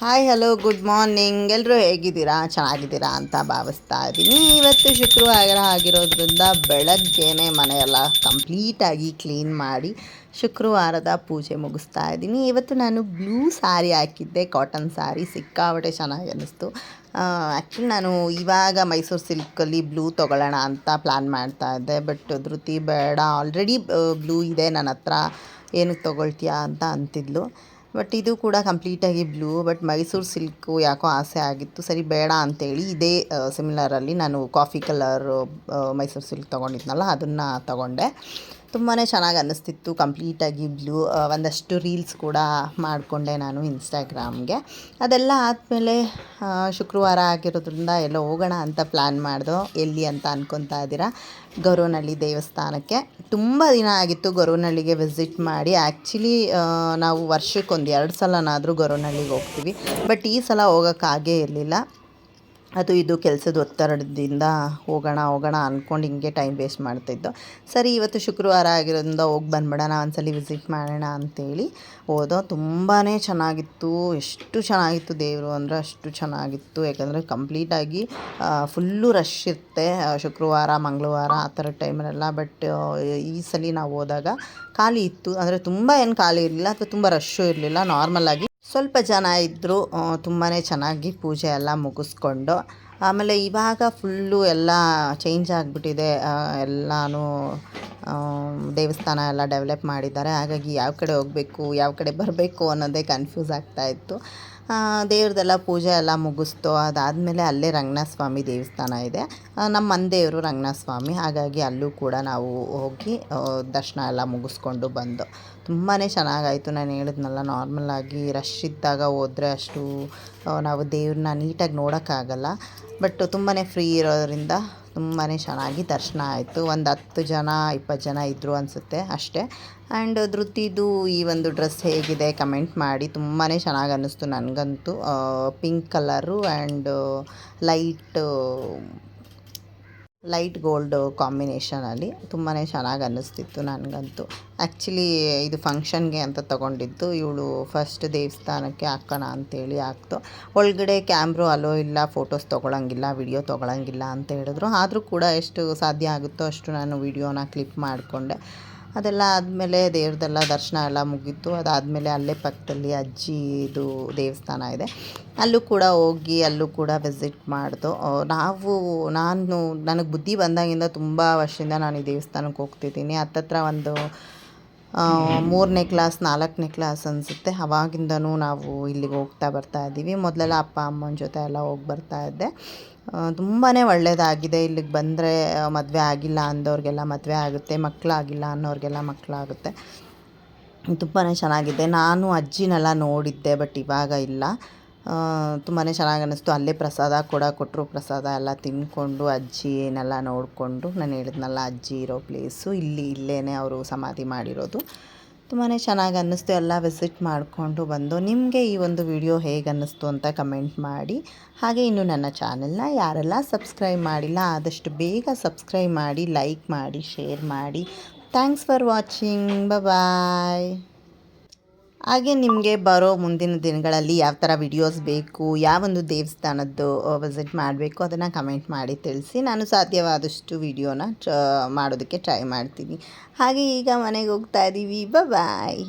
Hi hello good morning ಎಲ್ಲರೂ ಹೇಗಿದ್ದೀರಾ? ಚೆನ್ನಾಗಿದ್ದೀರಾ ಅಂತ ಭಾವಿಸ್ತಾ ಇದ್ದೀನಿ. ಇವತ್ತು ಶುಕ್ರವಾರ ಆಗಿರೋದ್ರಿಂದ ಬೆಳಗ್ಗೆನೆ ಮನೆಯೆಲ್ಲ ಕಂಪ್ಲೀಟಾಗಿ ಕ್ಲೀನ್ ಮಾಡಿ ಶುಕ್ರವಾರದ ಪೂಜೆ ಮುಗಿಸ್ತಾ ಇದ್ದೀನಿ. ಇವತ್ತು ನಾನು ಬ್ಲೂ ಸ್ಯಾರಿ ಹಾಕಿದ್ದೆ ಕಾಟನ್ ಸ್ಯಾರಿ ಸಿಕ್ಕಾಪಟ್ಟೆ ಚೆನ್ನಾಗಿ ಅನ್ನಿಸ್ತು ಆ್ಯಕ್ಚುಲಿ ನಾನು ಇವಾಗ ಮೈಸೂರು ಸಿಲ್ಕಲ್ಲಿ ಬ್ಲೂ ತೊಗೊಳ್ಳೋಣ ಅಂತ ಪ್ಲ್ಯಾನ್ ಮಾಡ್ತಾ ಇದ್ದೆ. ಬಟ್ ಧೃತಿ ಬೇಡ ಆಲ್ರೆಡಿ ಬ್ಲೂ ಇದೆ. ನನ್ನ ಹತ್ರ. ಏನಕ್ಕೆ ತೊಗೊಳ್ತೀಯಾ ಅಂತ ಅಂತಿದ್ಲು. ಬಟ್ ಇದು ಕೂಡ ಕಂಪ್ಲೀಟಾಗಿ ಬ್ಲೂ ಬಟ್ ಮೈಸೂರು ಸಿಲ್ಕು ಯಾಕೋ ಆಸೆ ಆಗಿತ್ತು. ಸರಿ, ಬೇಡ ಅಂತೇಳಿ ಇದೇ ಸಿಮಿಲರಲ್ಲಿ ನಾನು ಕಾಫಿ ಕಲರ್ ಮೈಸೂರು ಸಿಲ್ಕ್ ತೊಗೊಂಡಿದ್ನಲ್ಲ, ಅದನ್ನು ತೊಗೊಂಡೆ. ತುಂಬಾ ಚೆನ್ನಾಗಿ ಅನ್ನಿಸ್ತಿತ್ತು ಕಂಪ್ಲೀಟಾಗಿ ಬ್ಲೂ ಒಂದಷ್ಟು ರೀಲ್ಸ್ ಕೂಡ ಮಾಡಿಕೊಂಡೆ ನಾನು ಇನ್ಸ್ಟಾಗ್ರಾಮ್ಗೆ. ಅದೆಲ್ಲ ಆದಮೇಲೆ ಶುಕ್ರವಾರ ಆಗಿರೋದ್ರಿಂದ ಎಲ್ಲೋ ಹೋಗೋಣ ಅಂತ ಪ್ಲ್ಯಾನ್ ಮಾಡ್ದೋ. ಎಲ್ಲಿ ಅಂತ ಅನ್ಕೊತಾ ಇದ್ದೀರಾ? ಗೊರವನಹಳ್ಳಿ ದೇವಸ್ಥಾನಕ್ಕೆ. ತುಂಬ ದಿನ ಆಗಿತ್ತು ಗೊರವನಹಳ್ಳಿಗೆ ವಿಸಿಟ್ ಮಾಡಿ. ಆ್ಯಕ್ಚುಲಿ ನಾವು ವರ್ಷಕ್ಕೊಂದು ಎರಡು ಸಲನಾದರೂ ಗೊರವನಹಳ್ಳಿಗೆ ಹೋಗ್ತೀವಿ. ಬಟ್ ಈ ಸಲ ಹೋಗೋಕ್ಕಾಗೇ ಇರಲಿಲ್ಲ. ಅದು ಇದು ಕೆಲಸದ ಒತ್ತಡದಿಂದ ಹೋಗೋಣ ಹೋಗೋಣ ಅಂದ್ಕೊಂಡು ಹಿಂಗೆ ಟೈಮ್ ವೇಸ್ಟ್ ಮಾಡ್ತಿದ್ದೋ. ಸರಿ, ಇವತ್ತು ಶುಕ್ರವಾರ ಆಗಿರೋದ್ರಿಂದ ಹೋಗಿ ಬಂದ್ಬಿಡೋಣ, ಒಂದ್ಸಲ ವಿಸಿಟ್ ಮಾಡೋಣ ಅಂತೇಳಿ ಹೋದೋ. ತುಂಬಾ ಚೆನ್ನಾಗಿತ್ತು. ಎಷ್ಟು ಚೆನ್ನಾಗಿತ್ತು ದೇವರು ಅಂದರೆ ಅಷ್ಟು ಚೆನ್ನಾಗಿತ್ತು. ಯಾಕಂದರೆ ಕಂಪ್ಲೀಟಾಗಿ ಫುಲ್ಲು ರಶ್ ಇರುತ್ತೆ ಶುಕ್ರವಾರ, ಮಂಗಳವಾರ ಆ ಥರ ಟೈಮಲ್ಲೆಲ್ಲ ಬಟ್ ಈ ಸಲ ನಾವು ಹೋದಾಗ ಖಾಲಿ ಇತ್ತು. ಅಂದರೆ ತುಂಬ ಏನು ಖಾಲಿ ಇರಲಿಲ್ಲ, ಅಥವಾ ತುಂಬ ರಶ್ಶು ಇರಲಿಲ್ಲ. ನಾರ್ಮಲಾಗಿ ಸ್ವಲ್ಪ ಜನ ಇದ್ದರು ತುಂಬಾ ಚೆನ್ನಾಗಿ ಪೂಜೆ ಎಲ್ಲ ಮುಗಿಸ್ಕೊಂಡು ಆಮೇಲೆ ಇವಾಗ ಫುಲ್ಲು ಎಲ್ಲ ಚೇಂಜ್ ಆಗಿಬಿಟ್ಟಿದೆ. ಎಲ್ಲನೂ ದೇವಸ್ಥಾನ ಎಲ್ಲ ಡೆವಲಪ್ ಮಾಡಿದ್ದಾರೆ. ಹಾಗಾಗಿ ಯಾವ ಕಡೆ ಹೋಗಬೇಕು, ಯಾವ ಕಡೆ ಬರಬೇಕು ಅನ್ನೋದೇ ಕನ್ಫ್ಯೂಸ್ ಆಗ್ತಾಯಿತ್ತು ದೇವ್ರದ್ದೆಲ್ಲ ಪೂಜೆ ಎಲ್ಲ ಮುಗಿಸ್ತು. ಅದಾದಮೇಲೆ ಅಲ್ಲೇ ರಂಗನಾಥ ಸ್ವಾಮಿ ದೇವಸ್ಥಾನ ಇದೆ. ನಮ್ಮ ಮಂದೆಯವರು ರಂಗನಾಥ ಸ್ವಾಮಿ ಹಾಗಾಗಿ ಅಲ್ಲೂ ಕೂಡ ನಾವು ಹೋಗಿ ದರ್ಶನ ಎಲ್ಲ ಮುಗಿಸ್ಕೊಂಡು ಬಂದು. ತುಂಬಾ ಚೆನ್ನಾಗಾಯಿತು. ನಾನು ಹೇಳಿದ್ನಲ್ಲ ನಾರ್ಮಲಾಗಿ ರಶ್ ಇದ್ದಾಗ ಹೋದರೆ ಅಷ್ಟು ನಾವು ದೇವ್ರನ್ನ ನೀಟಾಗಿ ನೋಡೋಕ್ಕಾಗಲ್ಲ. ಬಟ್ ತುಂಬಾ ಫ್ರೀ ಇರೋದರಿಂದ ತುಂಬಾ ಚೆನ್ನಾಗಿ ದರ್ಶನ ಆಯಿತು. ಒಂದು ಹತ್ತು ಜನ, ಇಪ್ಪತ್ತು ಜನ ಇದ್ದರು ಅನಿಸುತ್ತೆ ಅಷ್ಟೇ. ಆ್ಯಂಡ್ ಧೃತಿದು ಈ ಒಂದು ಡ್ರೆಸ್ ಹೇಗಿದೆ ಕಮೆಂಟ್ ಮಾಡಿ. ತುಂಬಾ ಚೆನ್ನಾಗಿ ಅನ್ನಿಸ್ತು ನನಗಂತೂ. Pink colour and light light gold ಕಾಂಬಿನೇಷನಲ್ಲಿ ತುಂಬಾ ಚೆನ್ನಾಗಿ ಅನ್ನಿಸ್ತಿತ್ತು ನನಗಂತೂ. ಆ್ಯಕ್ಚುಲಿ ಇದು ಫಂಕ್ಷನ್ಗೆ ಅಂತ ತೊಗೊಂಡಿದ್ದು. ಇವಳು ಫಸ್ಟ್ ದೇವಸ್ಥಾನಕ್ಕೆ ಹಾಕೋಣ ಅಂತೇಳಿ ಹಾಕ್ತು. ಒಳಗಡೆ ಕ್ಯಾಮ್ರೋ ಅಲೋ ಇಲ್ಲ ಫೋಟೋಸ್ ತೊಗೊಳಂಗಿಲ್ಲ ವಿಡಿಯೋ ತೊಗೊಳಂಗಿಲ್ಲ ಅಂತ ಹೇಳಿದ್ರು. ಆದರೂ ಕೂಡ ಎಷ್ಟು ಸಾಧ್ಯ ಆಗುತ್ತೋ ಅಷ್ಟು ನಾನು ವಿಡಿಯೋನ ಕ್ಲಿಪ್ ಮಾಡಿಕೊಂಡೆ. ಅದೆಲ್ಲ ಆದಮೇಲೆ ದೇವ್ರದ್ದೆಲ್ಲ ದರ್ಶನ ಎಲ್ಲ ಮುಗೀತು. ಅದಾದಮೇಲೆ ಅಲ್ಲೇ ಪಕ್ಕದಲ್ಲಿ ಅಜ್ಜಿದು ದೇವಸ್ಥಾನ ಇದೆ. ಅಲ್ಲೂ ಕೂಡ ಹೋಗಿ, ಅಲ್ಲೂ ಕೂಡ ವಿಸಿಟ್ ಮಾಡಿದು. ನಾವು, ನಾನು, ನನಗೆ ಬುದ್ಧಿ ಬಂದಾಗಿಂದ ತುಂಬ ವರ್ಷದಿಂದ ನಾನು ಈ ದೇವಸ್ಥಾನಕ್ಕೆ ಹೋಗ್ತಿದ್ದೀನಿ. ಹತ್ತತ್ರ ಒಂದು ಮೂರನೇ ಕ್ಲಾಸ್ ನಾಲ್ಕನೇ ಕ್ಲಾಸ್ ಅನಿಸುತ್ತೆ. ಅವಾಗಿಂದನೂ ನಾವು ಇಲ್ಲಿಗೆ ಹೋಗ್ತಾ ಬರ್ತಾ ಇದ್ದೀವಿ. ಮೊದಲೆಲ್ಲ ಅಪ್ಪ, ಅಮ್ಮನ ಜೊತೆ ಎಲ್ಲ ಹೋಗಿ ಬರ್ತಾ ಇದ್ದೆ. ತುಂಬಾ ಒಳ್ಳೆಯದಾಗಿದೆ ಇಲ್ಲಿಗೆ ಬಂದರೆ ಮದುವೆ ಆಗಿಲ್ಲ ಅಂದವ್ರಿಗೆಲ್ಲ ಮದುವೆ ಆಗುತ್ತೆ. ಮಕ್ಕಳಾಗಿಲ್ಲ ಅನ್ನೋರಿಗೆಲ್ಲ ಮಕ್ಕಳಾಗುತ್ತೆ ತುಂಬಾ ಚೆನ್ನಾಗಿದೆ. ನಾನು ಅಜ್ಜಿನೆಲ್ಲ ನೋಡಿದ್ದೆ, ಬಟ್ ಇವಾಗ ಇಲ್ಲ. ತುಂಬಾ ಚೆನ್ನಾಗಿ ಅನ್ನಿಸ್ತು ಅಲ್ಲೇ ಪ್ರಸಾದ ಕೂಡ ಕೊಟ್ಟರು ಪ್ರಸಾದ ಎಲ್ಲ ತಿಂದ್ಕೊಂಡು ಅಜ್ಜಿನೆಲ್ಲ ನೋಡಿಕೊಂಡು ನಾನು ಹೇಳಿದ್ನಲ್ಲ, ಅಜ್ಜಿ ಇರೋ ಪ್ಲೇಸು ಇಲ್ಲಿ ಇಲ್ಲೇ ಅವರು ಸಮಾಧಿ ಮಾಡಿರೋದು. ತುಂಬಾ ಚೆನ್ನಾಗಿ ಅನ್ನಿಸ್ತು ಎಲ್ಲ ವಿಸಿಟ್ ಮಾಡಿಕೊಂಡು ಬಂದು, ನಿಮಗೆ ಈ ಒಂದು ವಿಡಿಯೋ ಹೇಗೆ ಅನ್ನಿಸ್ತು ಅಂತ ಕಮೆಂಟ್ ಮಾಡಿ. ಹಾಗೆ ಇನ್ನು ನನ್ನ ಚಾನೆಲ್ನ ಯಾರೆಲ್ಲ ಸಬ್ಸ್ಕ್ರೈಬ್ ಮಾಡಿಲ್ಲ, ಆದಷ್ಟು ಬೇಗ ಸಬ್ಸ್ಕ್ರೈಬ್ ಮಾಡಿ ಲೈಕ್ ಮಾಡಿ ಶೇರ್ ಮಾಡಿ. ಥ್ಯಾಂಕ್ಸ್ ಫಾರ್ ವಾಚಿಂಗ್ ಬಾಯ್ ಹಾಗೆ ನಿಮಗೆ ಬರೋ ಮುಂದಿನ ದಿನಗಳಲ್ಲಿ ಯಾವ ಥರ ವಿಡಿಯೋಸ್ ಬೇಕು ಯಾವೊಂದು ದೇವಸ್ಥಾನದ್ದು ವಿಸಿಟ್ ಮಾಡಬೇಕು ಅದನ್ನು ಕಮೆಂಟ್ ಮಾಡಿ ತಿಳಿಸಿ. ನಾನು ಸಾಧ್ಯವಾದಷ್ಟು ವಿಡಿಯೋನ ಮಾಡೋದಕ್ಕೆ ಟ್ರೈ ಮಾಡ್ತೀನಿ. ಹಾಗೆ ಈಗ ಮನೆಗೆ ಹೋಗ್ತಾ ಇದ್ದೀವಿ ಬಾಯ್